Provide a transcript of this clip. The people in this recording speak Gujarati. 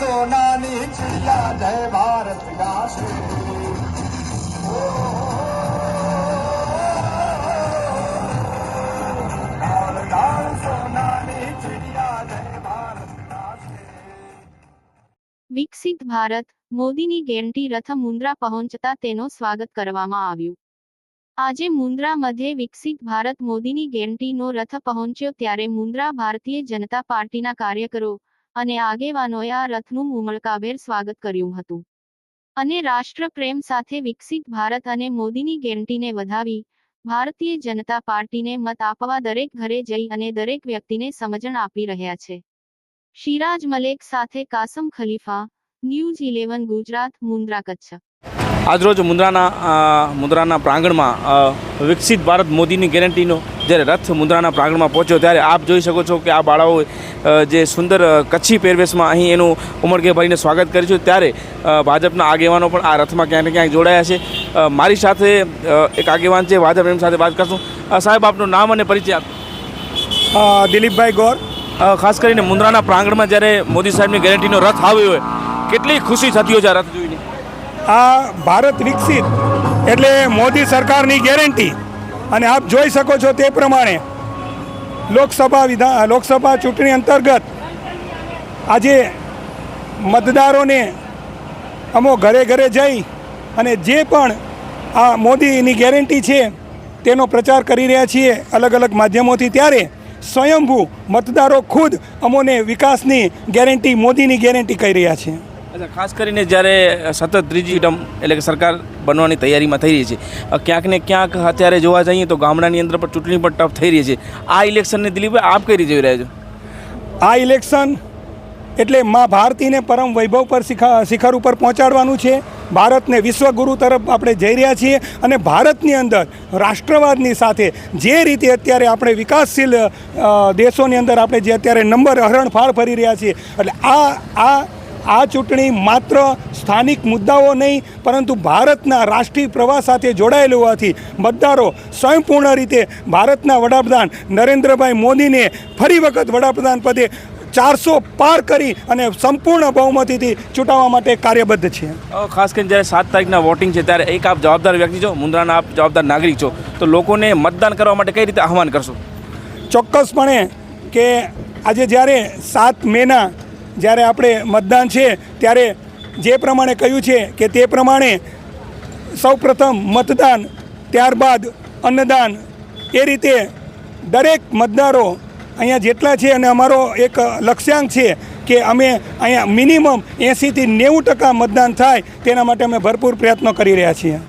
સોનાની ચિયા જય ભારત ગાશે વિકસિત ભારત, મોદીની ગેરંટી રથ મુન્દ્રા પહોંચતા તેનો સ્વાગત કરવામાં આવ્યું. આજે મુન્દ્રા મધ્યે વિકસિત ભારત મોદીની ગેરંટીનો રથ પહોંચ્યો ત્યારે મુન્દ્રા ભારતીય જનતા પાર્ટીના કાર્યકરો અને આગેવાનોએ આ રથનું ઉમળકાભેર સ્વાગત કર્યું હતું. અને રાષ્ટ્રપ્રેમ સાથે વિકસિત ભારત અને મોદીની ગેરંટીને વધાવી, ભારતીય જનતા પાર્ટીને મત આપવા દરેક ઘરે જઈ અને દરેક વ્યક્તિને સમજણ આપી રહ્યા છે. શિરાજ મલેક સાથે કાસમ ખલીફા ન્યૂઝ ઇલેવન ગુજરાત મુન્દ્રા કચ્છ આજરોજ મુન્દ્રાના મુન્દ્રાના પ્રાંગણમાં વિકસિત ભારત મોદીની ગેરંટીનો જ્યારે રથ મુન્દ્રાના પ્રાંગણમાં પહોંચ્યો ત્યારે આપ જોઈ શકો છો કે આ બાળાઓ જે સુંદર કચ્છી પહેરવેશમાં અહીં એનું ઉમળકે ભરીને સ્વાગત કરીશું ત્યારે ભાજપના આગેવાનો પણ આ રથમાં ક્યાંક ને ક્યાંક જોડાયા છે. મારી સાથે એક આગેવાન છે ભાજપ એમની સાથે વાત કરશું. સાહેબ આપનું નામ અને પરિચય આપ. દિલીપભાઈ ગોર. ખાસ કરીને મુન્દ્રાના પ્રાંગણમાં જ્યારે મોદી સાહેબની ગેરંટીનો રથ આવ્યો હોય કેટલી ખુશી થતી હોય છે જોઈને? આ ભારત વિકસિત એટલે મોદી સરકારની ગેરંટી. અને આપ જોઈ શકો છો તે પ્રમાણે લોકસભા વિધા, લોકસભા ચૂંટણી અંતર્ગત આજે મતદારોને અમો ઘરે ઘરે જઈ અને જે પણ આ મોદીની ગેરંટી છે તેનો પ્રચાર કરી રહ્યા છીએ અલગ અલગ માધ્યમોથી. ત્યારે સ્વયંભૂ મતદારો ખુદ અમોને વિકાસની ગેરંટી, મોદીની ગેરંટી કહી રહ્યા છે. અચ્છા, ખાસ કરીને જ્યારે સતત ત્રીજી ટર્મ એટલે કે સરકાર બનવાની તૈયારીમાં થઈ રહી છે ક્યાંક ને ક્યાંક અત્યારે જોવા જઈએ તો ગામડાની અંદર પણ ચૂંટણી પણ ટફ થઈ રહી છે. આ ઇલેક્શનને દિલીપભાઈ, આપ કઈ રીતે જોઈ રહ્યા છો? આ ઇલેક્શન એટલે મા ભારતીને પરમ વૈભવ પર શિખા, શિખર ઉપર પહોંચાડવાનું છે. ભારતને વિશ્વગુરુ તરફ આપણે જઈ રહ્યા છીએ અને ભારતની અંદર રાષ્ટ્રવાદની સાથે જે રીતે અત્યારે આપણે વિકાસશીલ દેશોની અંદર આપણે જે અત્યારે નંબર હરણફાળ ફરી રહ્યા છીએ, એટલે આ આ આ ચૂંટણી માત્ર સ્થાનિક મુદ્દાઓ નહીં પરંતુ ભારતના રાષ્ટ્રીય પ્રવાહ સાથે જોડાયેલ હોવાથી મતદારો સ્વયંપૂર્ણ રીતે ભારતના વડાપ્રધાન નરેન્દ્રભાઈ મોદીને ફરી વખત વડાપ્રધાન પદે ચારસો પાર કરી અને સંપૂર્ણ બહુમતીથી ચૂંટાવવા માટે કાર્યબદ્ધ છે. ખાસ કરીને જ્યારે સાત તારીખના વોટિંગ છે ત્યારે એક આપ જવાબદાર વ્યક્તિ છો મુન્દ્રાના આપ જવાબદાર નાગરિક છો. તો લોકોને મતદાન કરવા માટે કઈ રીતે આહવાન કરશો? ચોક્કસપણે કે આજે જ્યારે સાત મેના જ્યારે આપણે મતદાન છે, ત્યારે જે પ્રમાણે કહ્યું છે કે તે પ્રમાણે સૌપ્રથમ મતદાન, ત્યારબાદ અન્નદાન, એ રીતે દરેક મતદારો અહીંયા જેટલા છે અને અમારો એક લક્ષ્યાંક છે કે અમે અહીંયા મિનિમમ એંસીથી નેવું ટકા મતદાન થાય, તેના માટે અમે ભરપૂર પ્રયત્નો કરી રહ્યા છીએ.